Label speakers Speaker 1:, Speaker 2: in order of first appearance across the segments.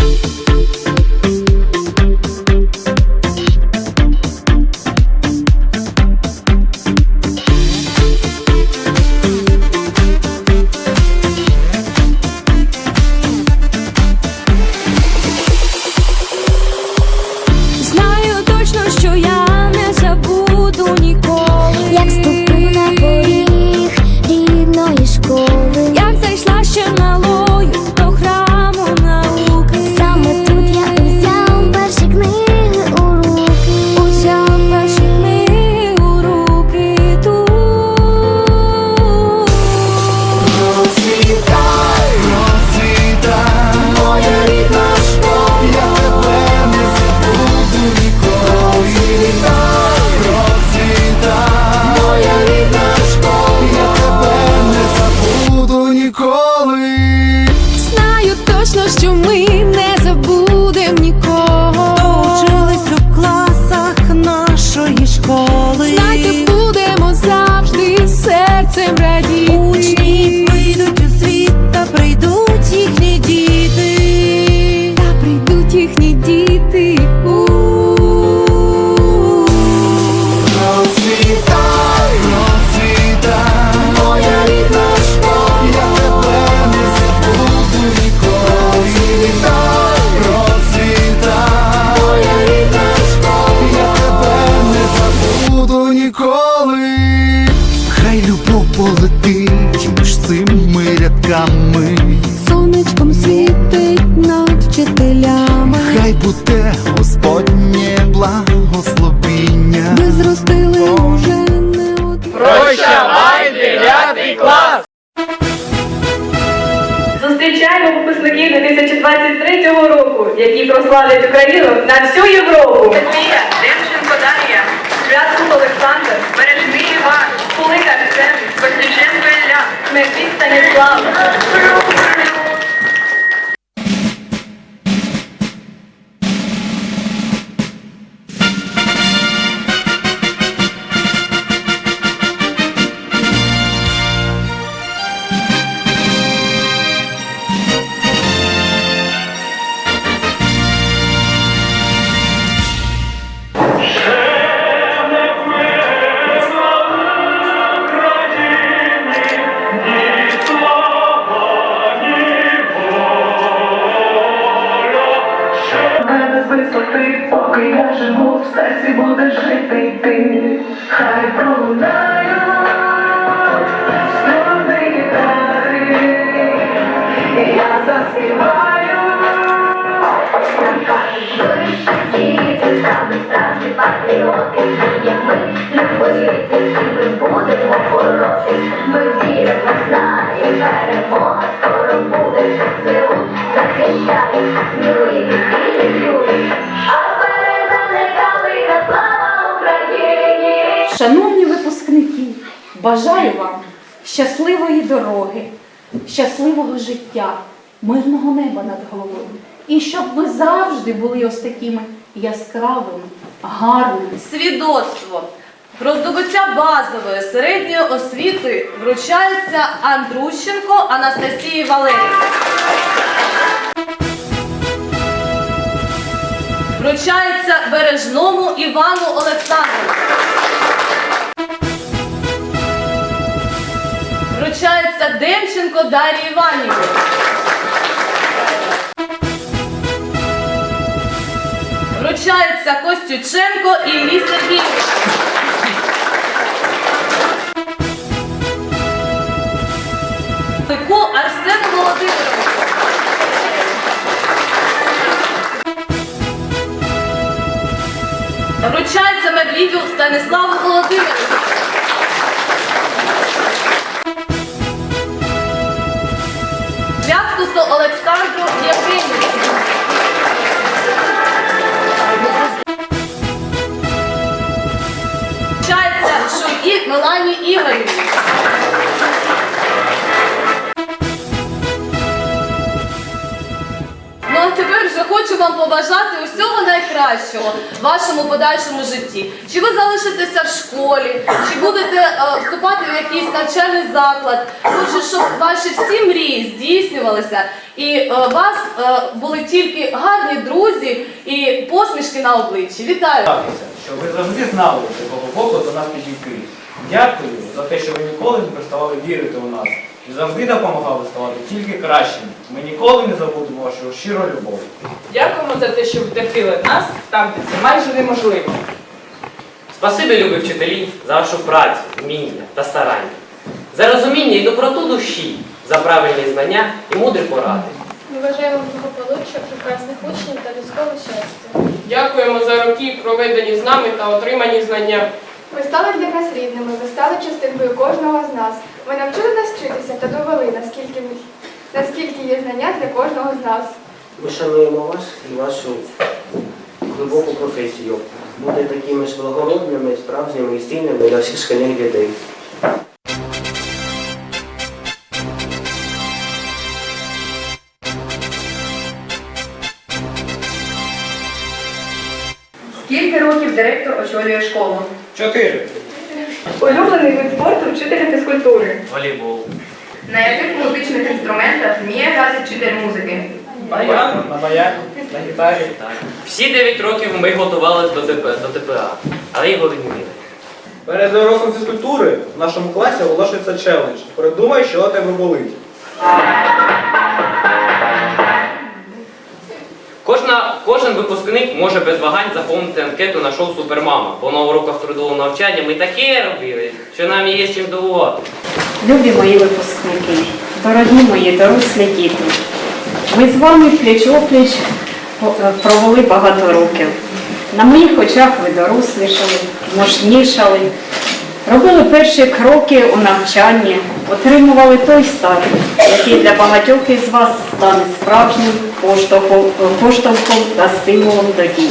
Speaker 1: Thank you. Полетить між цими рядками,
Speaker 2: Сонечком світить над вчителями.
Speaker 1: хай буде Господнє благословіння.
Speaker 2: Ви зростили уже не одне.
Speaker 3: Прощавай, дев'ятий клас!
Speaker 4: Зустрічаємо випускників 2023 року, які прославлять Україну на всю Європу. Арсен, Косніченко Ілля, Смердій
Speaker 5: перемога скоро буде. ЗСУ захищає, сміливі і любі. А переда велика слава Україні!
Speaker 6: Шановні випускники, бажаю вам щасливої дороги, щасливого життя, мирного неба над головою. І щоб ви завжди були ось такими яскравими, гарними.
Speaker 4: Свідоцтво про здобуття базової середньої освіти вручається Андрущенко Анастасії Валерівні. Вручається Бережному Івану Олександровичу. Вручається Демченко Дар'ї Іванівні. Вручається Костюченко Іллі Сергійовичу. Пику Арсену Володимировичу. Вручається Медвідю Станіславу Володимировичу. Святкусу Олександру Євгенійовичу. Мелані Ігорівні. Ну а тепер вже хочу вам побажати усього найкращого в вашому подальшому житті. Чи ви залишитеся в школі, чи будете е, вступати в якийсь навчальний заклад. Хочу, щоб ваші всі мрії здійснювалися, і е, вас е, були тільки гарні друзі і посмішки на обличчі. Вітаю!
Speaker 7: Радуюся, що ви завжди знали, якого боку до нас підійти. Дякую за те, що ви ніколи не переставали вірити у нас і завжди допомагали ставати тільки кращими. Ми ніколи не забудемо вашу щиру любов.
Speaker 8: Дякуємо за те, що ви терпіли нас там, де це майже неможливо.
Speaker 9: Спасибі, любі вчителі, за вашу працю, вміння та старання, за розуміння і доброту душі, за правильні знання і мудрі поради.
Speaker 10: Ми бажаємо благополуччя, прекрасних учнів та військового щастя.
Speaker 8: Дякуємо за роки, проведені з нами та отримані знання.
Speaker 10: Ви стали для нас рідними, ви стали частинкою кожного з нас. Ви навчили нас вчитися та довели, наскільки, наскільки є знання для кожного з нас.
Speaker 11: Ми шануємо вас і вашу глибоку професію. Бути такими ж благородними, справжніми і стильними для всіх шкільних дітей.
Speaker 3: Скільки років директор очолює школу?
Speaker 7: Чотири.
Speaker 3: Улюблений вид спорту вчителя фізкультури.
Speaker 9: Волейбол.
Speaker 3: На яких музичних інструментах вміє грати вчитель музики?
Speaker 7: Баян, на баяні, на гітарі.
Speaker 9: Так. Всі 9 років ми готувалися до, ТП, до ТПА, але його відмінили.
Speaker 7: Перед уроком фізкультури в нашому класі оголошується челендж. Придумай, що у тебе болить.
Speaker 9: Кожна, кожен випускник може без вагань заповнити анкету на шоу Супермама, бо на уроках трудового навчання ми таке робили, що нам є чим дивувати.
Speaker 12: Любі мої випускники, дорогі мої дорослі діти, ми з вами пліч-опліч е, провели багато років. На моїх очах ви дорослішали, мужнішали, робили перші кроки у навчанні, отримували той статус, який для багатьох із вас стане справжнім поштовхом, поштовхом та стимулом до дій.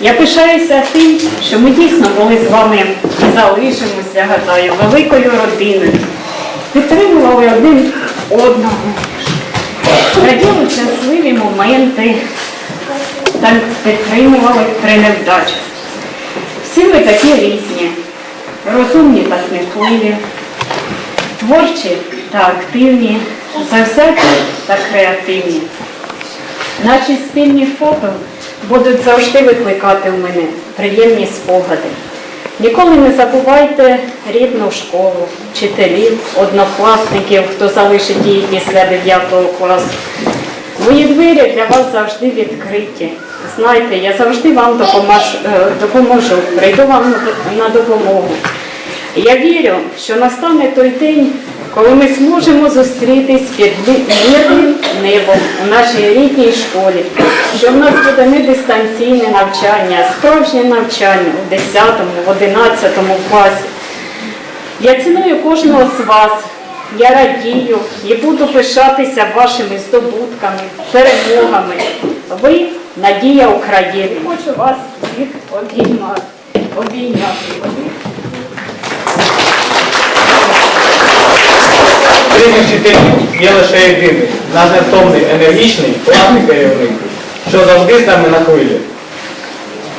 Speaker 12: Я пишаюся тим, що ми дійсно були з вами і залишимося, гадаю, великою родиною. Підтримували один одного, раділи щасливі моменти та підтримували при невдачах. Всі ви такі різні, розумні та кмітливі, творчі та активні, завзяті та креативні. Наші спільні фото будуть завжди викликати в мене приємні спогади. Ніколи не забувайте рідну школу, вчителів, однокласників, хто залишить її після 9 класу. Мої двері для вас завжди відкриті. Знайте, я завжди вам е, допоможу, прийду вам на допомогу. Я вірю, що настане той день, коли ми зможемо зустрітись під мирним небом у нашій рідній школі, що в нас буде не дистанційне навчання, а справжнє навчання у 10, в 11 класі. Я ціную кожного з вас. Я радію і буду пишатися вашими здобутками, перемогами. Ви надія України. Хочу вас всіх обіймати. Обійняти.
Speaker 7: Серед вчителів є лише єдиний, надневтомний, енергічний, класний керівник, що завжди з нами на хвилі.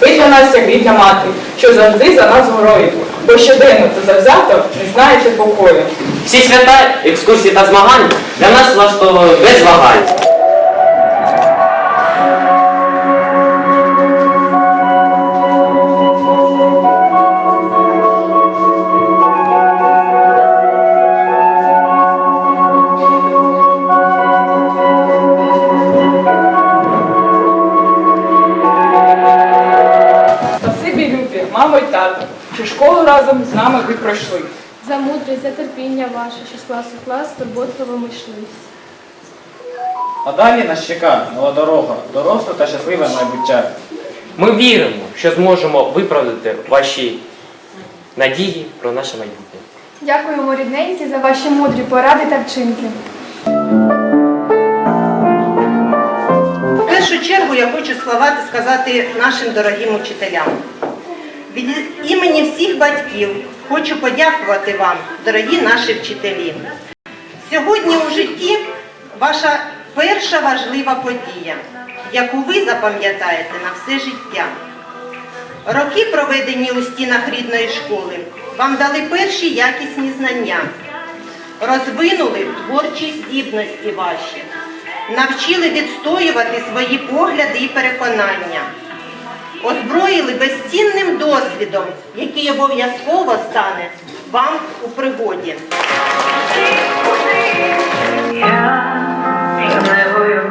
Speaker 8: Ви для нас як рідна мати, що завжди за нас горою, бо щоденно та завзято не знаєте покою.
Speaker 9: Всі свята, екскурсії та змагання для нас влаштовували без вагань.
Speaker 8: Разом з нами ви пройшли.
Speaker 10: За мудрість, за терпіння ваше, що з класу в клас турботливими йшли.
Speaker 7: А далі нас чекає нова дорога, доросле та щасливе майбуття.
Speaker 9: Ми віримо, що зможемо виправдати ваші надії про наше майбутнє.
Speaker 10: Дякуємо, рідненькі, за ваші мудрі поради та вчинки.
Speaker 13: В першу чергу я хочу слова сказати нашим дорогим учителям. Від імені всіх батьків хочу подякувати вам, дорогі наші вчителі. Сьогодні у житті ваша перша важлива подія, яку ви запам'ятаєте на все життя. Роки, проведені у стінах рідної школи, вам дали перші якісні знання, розвинули творчі здібності ваші, навчили відстоювати свої погляди і переконання, озброїли безцінним досвідом, який обов'язково стане вам у пригоді.
Speaker 14: Я не боюсь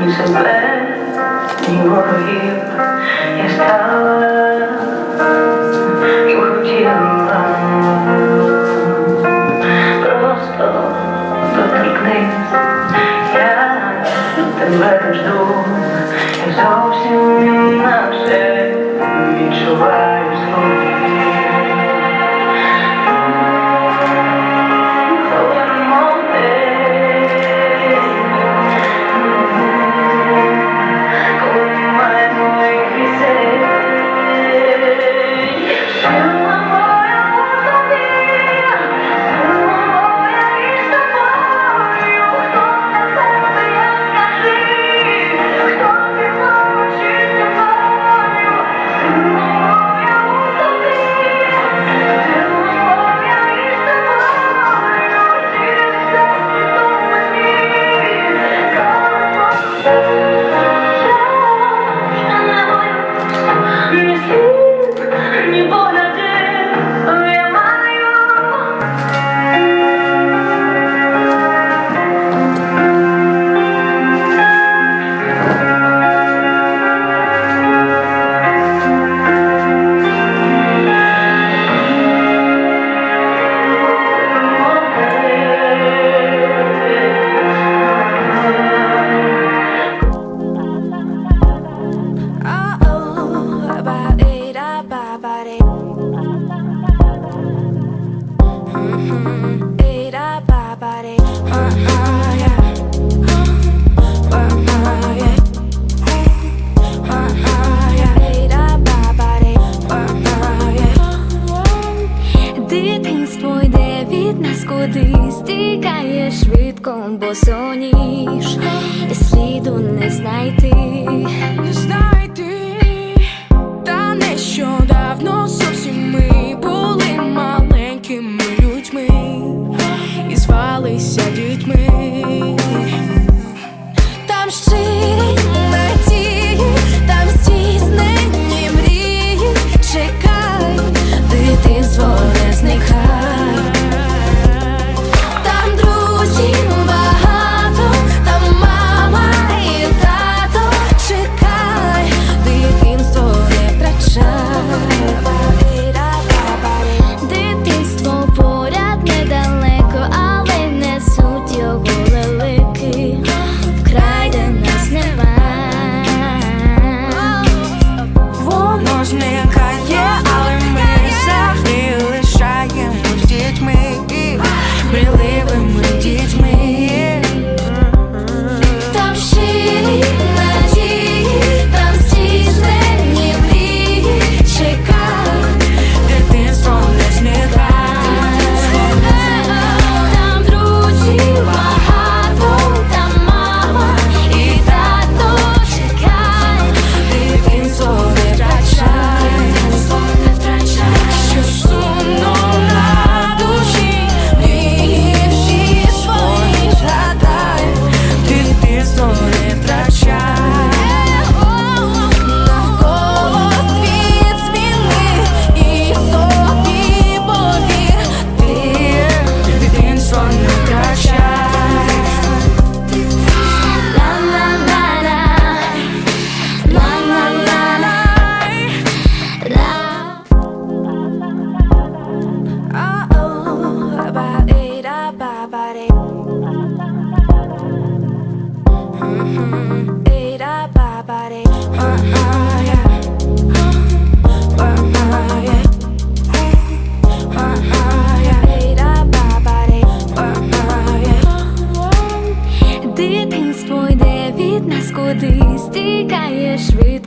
Speaker 14: ні себе, ні ворогів. Я стала
Speaker 15: бо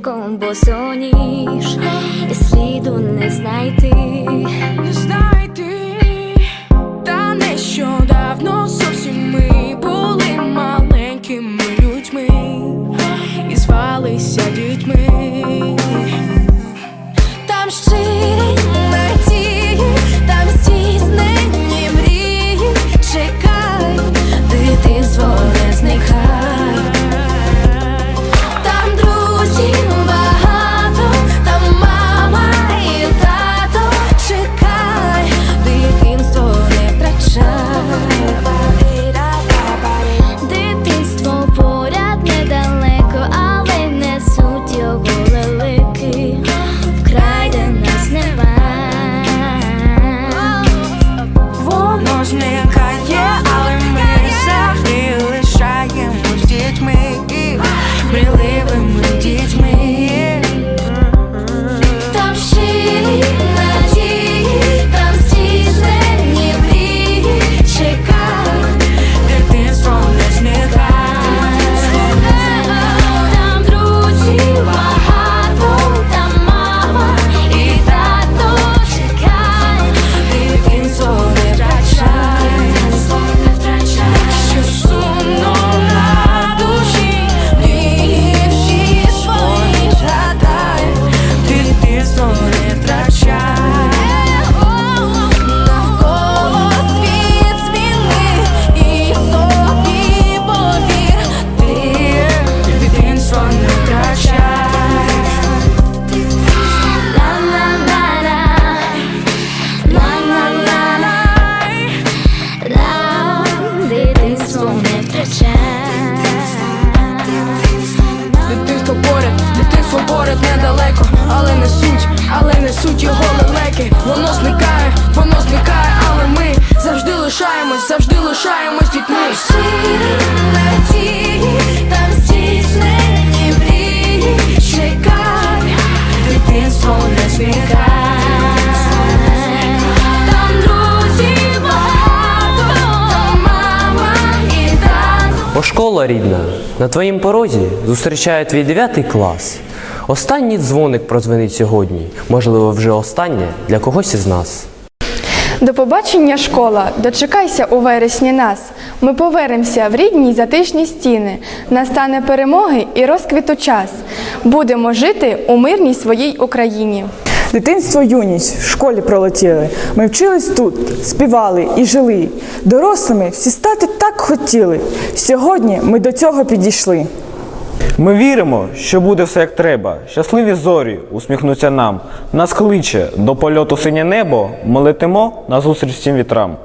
Speaker 15: швидко, бо соніш, і сліду не знайти.
Speaker 9: О, школа рідна, на твоїм порозі зустрічає твій 9 клас. Останній дзвоник прозвенить сьогодні, можливо, вже останнє для когось із нас.
Speaker 10: До побачення, школа, дочекайся у вересні нас. Ми повернемося в рідні затишні стіни. Настане перемоги і розквіту час. Будемо жити у мирній своїй Україні.
Speaker 16: Дитинство, юність в школі пролетіли. Ми вчились тут, співали і жили. Дорослими всі стати так хотіли. Сьогодні ми до цього підійшли.
Speaker 17: Ми віримо, що буде все як треба. Щасливі зорі усміхнуться нам. Нас кличе до польоту синє небо. Ми летимо назустріч всім вітрам.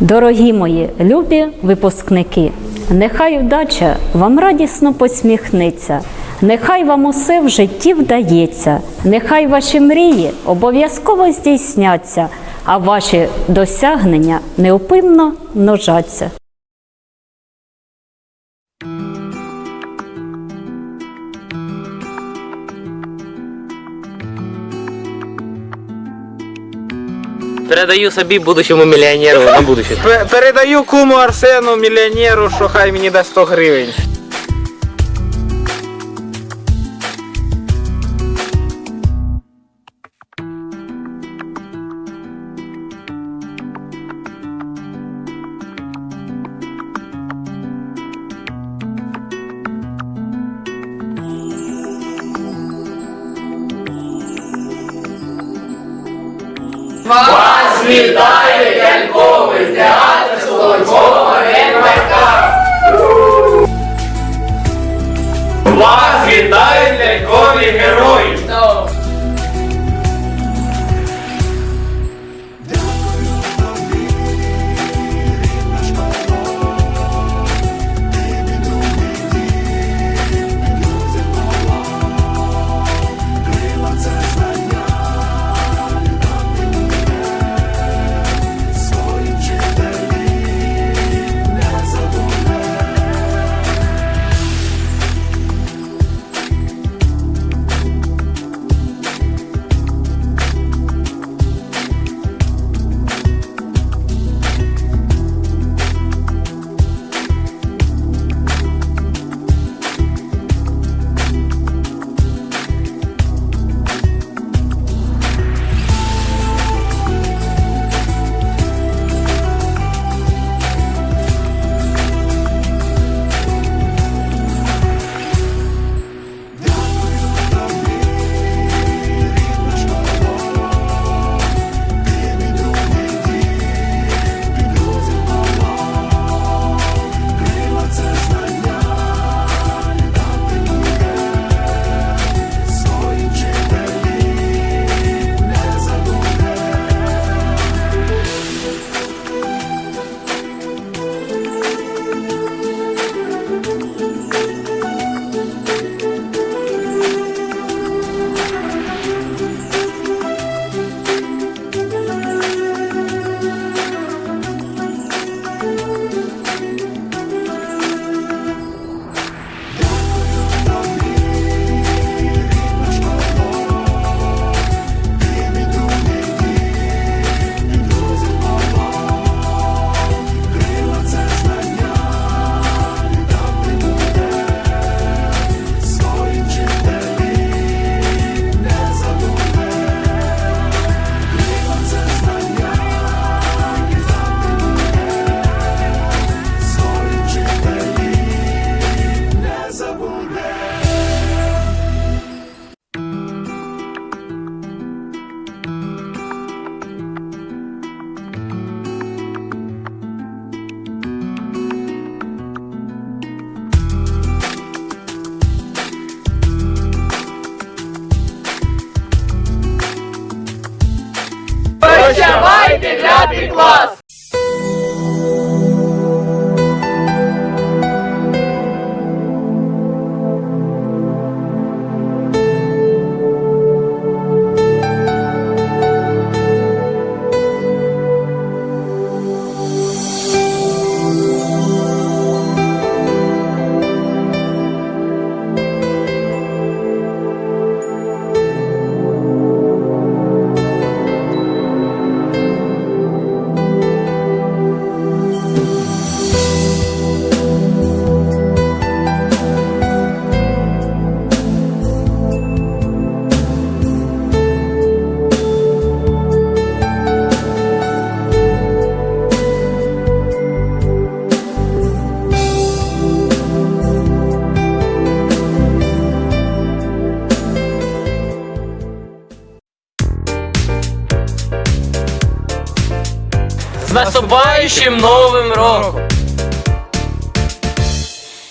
Speaker 12: Дорогі мої любі випускники, нехай удача вам радісно посміхнеться, нехай вам усе в житті вдається, нехай ваші мрії обов'язково здійсняться, а ваші досягнення неупинно множаться.
Speaker 9: Передаю собі будущому мільйонеру на будущее.
Speaker 17: Передаю куму Арсену, мільйонеру, що хай мені дасть 100 гривень.
Speaker 7: Вас вітає ляльковий театр Соловйова НВК!
Speaker 9: настаючим новим роком.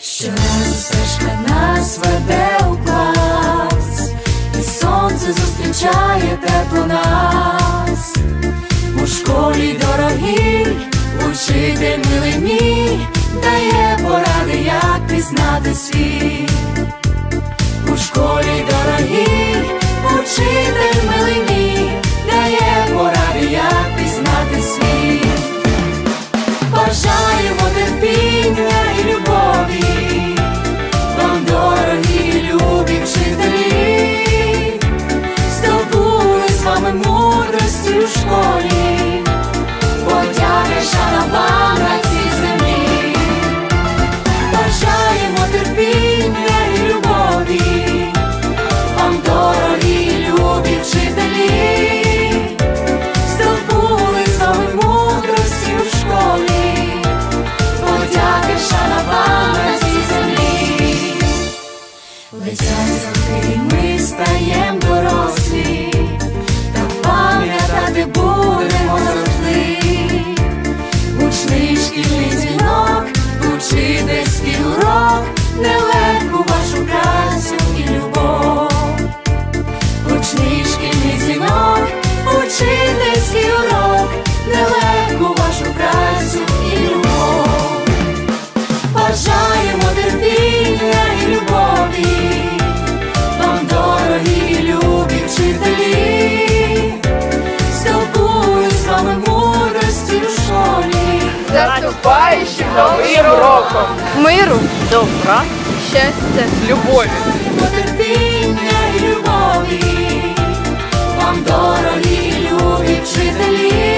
Speaker 18: Щоразу стежка нас веде у клас, і сонце зустрічає тепло нас. У школі дорогі, учитель милий мій, дає поради, як пізнати світ. У школі дорогі, учитель милий мій, дає поради, як пізнати світ бажаємо терпіння.
Speaker 10: миру, добра, щастя, любові.
Speaker 18: Потерпіння любові, вам дорогі любі вчителі.